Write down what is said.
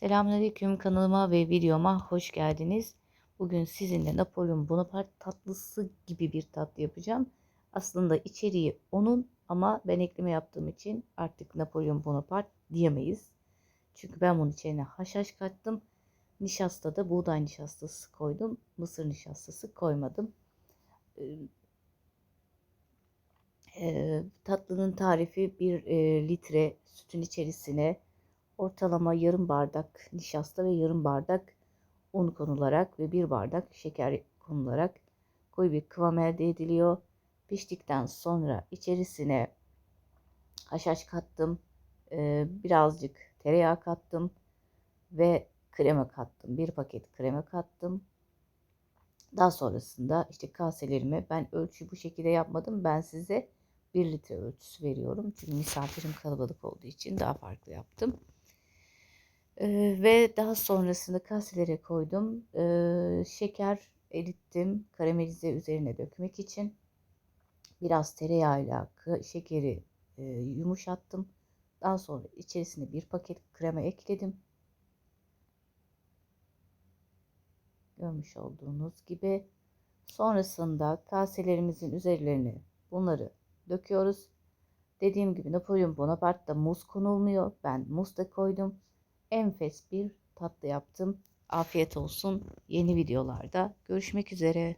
Selamünaleyküm kanalıma ve videoma hoş geldiniz. Bugün sizinle Napolyon Bonaparte tatlısı gibi bir tatlı yapacağım. Aslında içeriği onun ama ben ekleme yaptığım için artık Napolyon Bonaparte diyemeyiz. Çünkü ben bunun içine haşhaş kattım. Nişasta da buğday nişastası koydum. Mısır nişastası koymadım. Ee, e, tatlının tarifi bir e, litre sütün içerisine ortalama yarım bardak nişasta ve yarım bardak un konularak ve bir bardak şeker konularak koyu bir kıvam elde ediliyor. Piştikten sonra içerisine haşhaş kattım, birazcık tereyağı kattım ve krema kattım. Bir paket krema kattım. Daha sonrasında işte kaselerime ben ölçü bu şekilde yapmadım. Ben size 1 litre ölçüsü veriyorum. Çünkü misafirim kalabalık olduğu için daha farklı yaptım. Ee, ve daha sonrasında kaselere koydum. Ee, şeker erittim karamelize üzerine dökmek için. Biraz tereyağıyla şekeri e, yumuşattım. Daha sonra içerisine bir paket krema ekledim. Görmüş olduğunuz gibi. Sonrasında kaselerimizin üzerlerine bunları döküyoruz. Dediğim gibi Napolyon Bonaparte'da muz konulmuyor. Ben muz da koydum enfes bir tatlı yaptım. Afiyet olsun. Yeni videolarda görüşmek üzere.